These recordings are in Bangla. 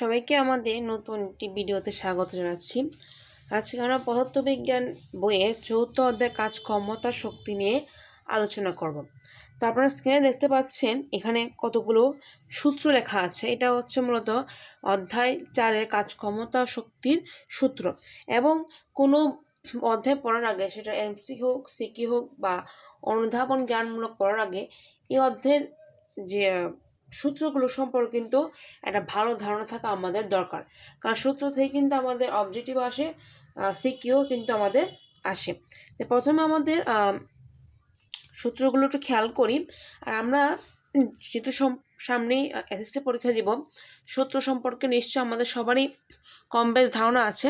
সবাইকে আমাদের নতুন একটি ভিডিওতে স্বাগত জানাচ্ছি। আজকে আমরা পদার্থবিজ্ঞান বইয়ে চৌথ অধ্যায় কাজ ক্ষমতা শক্তি নিয়ে আলোচনা করব। তো আপনারা স্ক্রিনে দেখতে পাচ্ছেন, এখানে কতগুলো সূত্র লেখা আছে। এটা হচ্ছে মূলত অধ্যায় চারের কাজ ক্ষমতা শক্তির সূত্র এবং কোনো অধ্যায় পড়ার আগে, সেটা এমসি হোক, সিকি হোক বা অনুধাবন জ্ঞানমূলক পড়ার আগে, এই অধ্যায়ের যে সূত্রগুলো সম্পর্কে কিন্তু একটা ভালো ধারণা থাকা আমাদের দরকার। কারণ সূত্র থেকে কিন্তু আমাদের অবজেক্টিভ আসে সিকিও কিন্তু আমাদের আসে। তো প্রথমে আমাদের সূত্রগুলো একটু খেয়াল করি। আর আমরা যেহেতু সামনেই এসএসসি পরীক্ষা দিব, সূত্র সম্পর্কে নিশ্চয় আমাদের সবারই কম বেশ ধারণা আছে।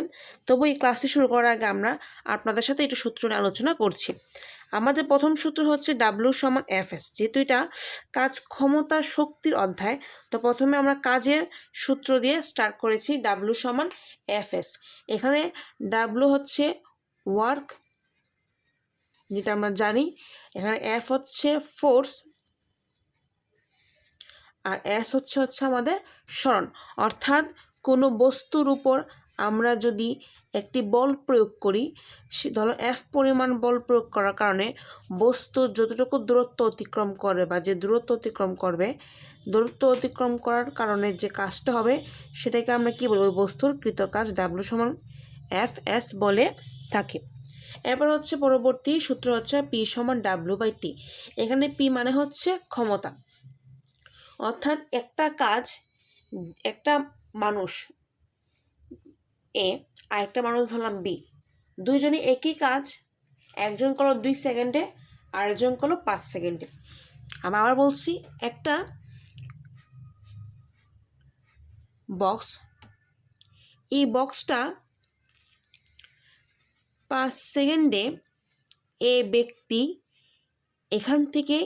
তবু এই ক্লাসটি শুরু করার আগে আমরা আপনাদের সাথে একটু সূত্র নিয়ে আলোচনা করছি। আমাদের প্রথম সূত্র হচ্ছে ডাব্লিউ সমান এফ এস যেহেতু এটা কাজ ক্ষমতা শক্তির অধ্যায়, তো প্রথমে আমরা কাজের সূত্র দিয়ে স্টার্ট করেছি ডাব্লিউ সমান এফ এস এখানে ডাব্লিউ হচ্ছে ওয়ার্ক যেটা আমরা জানি, এখানে এফ হচ্ছে ফোর্স আর এস হচ্ছে হচ্ছে আমাদের স্মরণ। অর্থাৎ কোনো বস্তুর উপর আমরা যদি একটি বল প্রয়োগ করি ধরো এফ পরিমাণ বল প্রয়োগ করার কারণে বস্তু যতটুকু দূরত্ব অতিক্রম করবে বা যে দূরত্ব অতিক্রম করবে, দূরত্ব অতিক্রম করার কারণে যে কাজটা হবে সেটাকে আমরা কি বলি ওই বস্তুর কৃতকাজ ডাব্লু সমান এফ এস বলে থাকে। এরপর হচ্ছে পরবর্তী সূত্র হচ্ছে পি সমান ডাব্লু বাই টি এখানে পি মানে হচ্ছে ক্ষমতা। অর্থাৎ একটা কাজ, একটা মানুষ এ আর একটা মানুষ ধরলাম বি। দুইজনে একই কাজ, একজন করল দুই সেকেন্ডে, আরেকজন করল পাঁচ সেকেন্ডে। আমি আবার বলছি, একটা বক্স এই বক্সটা পাঁচ সেকেন্ডে এ ব্যক্তি এখান থেকে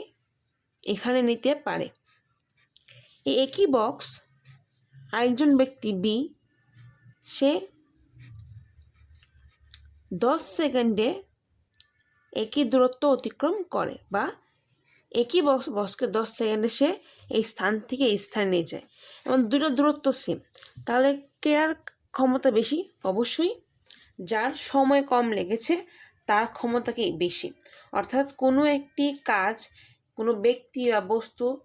এখানে নিতে পারে। এই একই বক্স আরেকজন ব্যক্তি বি, সে দশ সেকেন্ডে একই দূরত্ব অতিক্রম করে বা একই বক্স বক্সকে দশ সেকেন্ডে সে এই স্থান থেকে এই স্থানে নিয়ে যায়। এবং দুটো দূরত্ব সেম তাহলে কেয়ার ক্ষমতা বেশি? অবশ্যই। যার সময় কম লেগেছে, তার ক্ষমতাকেই বেশি। অর্থাৎ কোনো একটি কাজ, কোনো ব্যক্তি বা বস্তু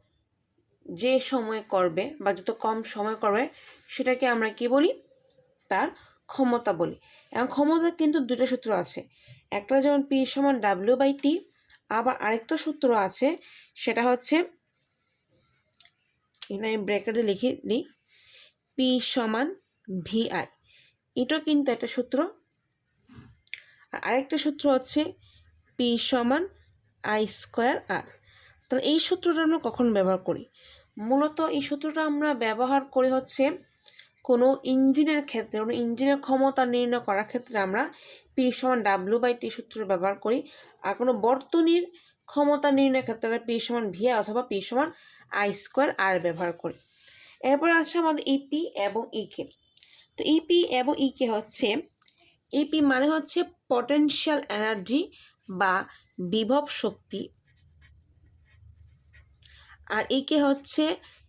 যে সময় করবে বা যত কম সময় করবে, সেটাকে আমরা কি বলি? তার ক্ষমতা বলি। এবং ক্ষমতা কিন্তু দুটো সূত্র আছে। একটা যেমন পি সমান ডাব্লিউ বাই টি আবার আরেকটা সূত্র আছে, সেটা হচ্ছে, এখানে আমি ব্রেকেটে লিখে দিই পি সমান ভি আই এটাও কিন্তু একটা সূত্র। আর আরেকটা সূত্র হচ্ছে পি সমান আই স্কোয়ার আর তাহলে এই সূত্রটা আমরা কখন ব্যবহার করি? মূলত এই সূত্রটা আমরা ব্যবহার করি হচ্ছে কোনো ইঞ্জিনের ক্ষেত্রে, কোনো ইঞ্জিনের ক্ষমতা নির্ণয় করার ক্ষেত্রে আমরা পি সমান ডাব্লু বাই টি সূত্র ব্যবহার করি। আর কোনো বর্তনীর ক্ষমতা নির্ণয়ের ক্ষেত্রে আমরা পি সমান ভিয়া অথবা পি সমান আই স্কোয়ার আর ব্যবহার করি। এরপর আছে আমাদের ইপি এবং ইকে তো ইপি এবং ইকে হচ্ছে ইপি মানে হচ্ছে পটেনশিয়াল এনার্জি বা বিভব শক্তি। আর ইকে হচ্ছে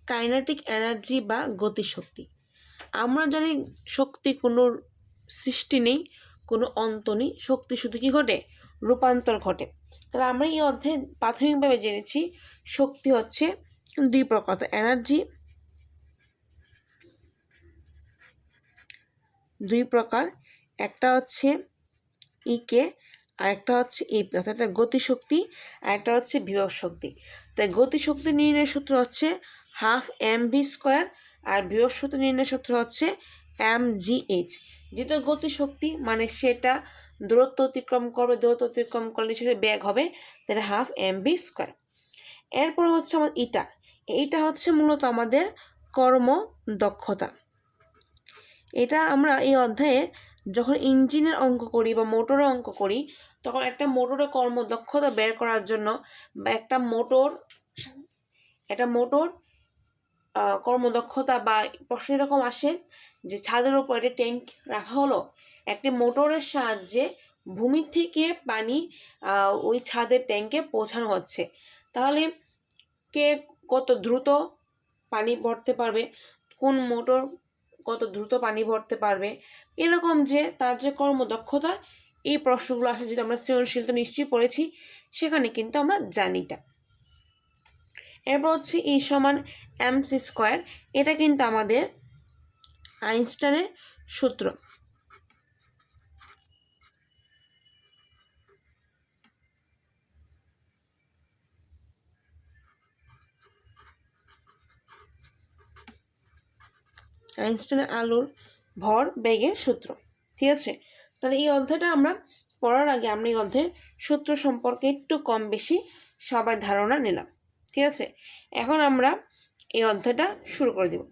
কাইনেটিক এনার্জি বা গতিশক্তি। আমরা জানি শক্তি কোনো সৃষ্টি নেই, কোনো অন্ত নেই, শক্তি শুধু কি ঘটে? রূপান্তর ঘটে। তাহলে আমরা এই অধ্যায়ে প্রাথমিকভাবে জেনেছি শক্তি হচ্ছে দুই প্রকার এনার্জি দুই প্রকার একটা হচ্ছে ইকে আর একটা হচ্ছে ইপি অর্থাৎ একটা গতিশক্তি, আর একটা হচ্ছে বিভব শক্তি। তাই গতিশক্তি নির্ণয়ের সূত্র হচ্ছে হাফ এম ভি স্কোয়ার আর বৃহস্পতি নির্ণয় সূত্র হচ্ছে এম জি এইচ যেহেতু গতিশক্তি মানে সেটা দূরত্ব অতিক্রম করবে, দূরত্ব অতিক্রম করলে সেটা ব্যাগ হবে, তাহলে হাফ এম বি স্কোয়ার। এরপর হচ্ছে আমার ইটা। এইটা হচ্ছে মূলত আমাদের কর্ম দক্ষতা এটা আমরা এই অধ্যায়ে যখন ইঞ্জিনের অঙ্ক করি বা মোটরের অঙ্ক করি, তখন একটা মোটরের কর্মদক্ষতা বের করার জন্য বা একটা মোটর একটা মোটর কর্মদক্ষতা বা প্রশ্ন এরকম আসে যে ছাদের উপর একটা ট্যাঙ্ক রাখা হলো, একটি মোটরের সাহায্যে ভূমি থেকে পানি ওই ছাদের ট্যাঙ্কে পৌঁছানো হচ্ছে। তাহলে কে কত দ্রুত পানি ভরতে পারবে? কোন মোটর কত দ্রুত পানি ভরতে পারবে? এরকম যে তার যে কর্মদক্ষতা, এই প্রশ্নগুলো আসলে যদি আমরা সৃজনশীল তো নিশ্চয়ই পড়েছি, সেখানে কিন্তু আমরা জানি এটা। এরপর হচ্ছে ই সমান এম সি স্কোয়ার এটা কিন্তু আমাদের আইনস্টাইনের সূত্র। আইনস্টাইনের আলোর ভর বেগের সূত্র, ঠিক আছে? তাহলে এই অধ্যায়টা আমরা পড়ার আগে আমরা এই অধ্যায়ের সূত্র সম্পর্কে একটু কম বেশি সবাই ধারণা নিলাম। ঠিক আছে? এখন আমরা এই অধ্যায়টা শুরু করে দেব।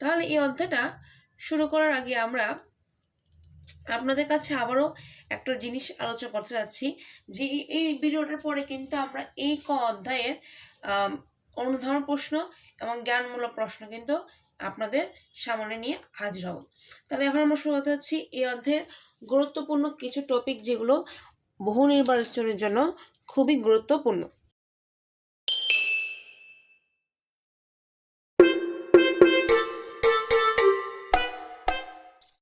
তাহলে এই অধ্যায়টা শুরু করার আগে আমরা আপনাদের কাছে আবারও একটা জিনিস আলোচনা করতে যাচ্ছি যে এই- ভিডিওটার পরে কিন্তু আমরা এই ক অধ্যায়ের অনুধাবন প্রশ্ন এবং জ্ঞানমূলক প্রশ্ন কিন্তু আপনাদের সামনে নিয়ে হাজির হব। তাহলে এখন আমরা শুরু করতে যাচ্ছি এই অধ্যায়ের গুরুত্বপূর্ণ কিছু টপিক যেগুলো বহু নির্বাচনের জন্য খুবই গুরুত্বপূর্ণ।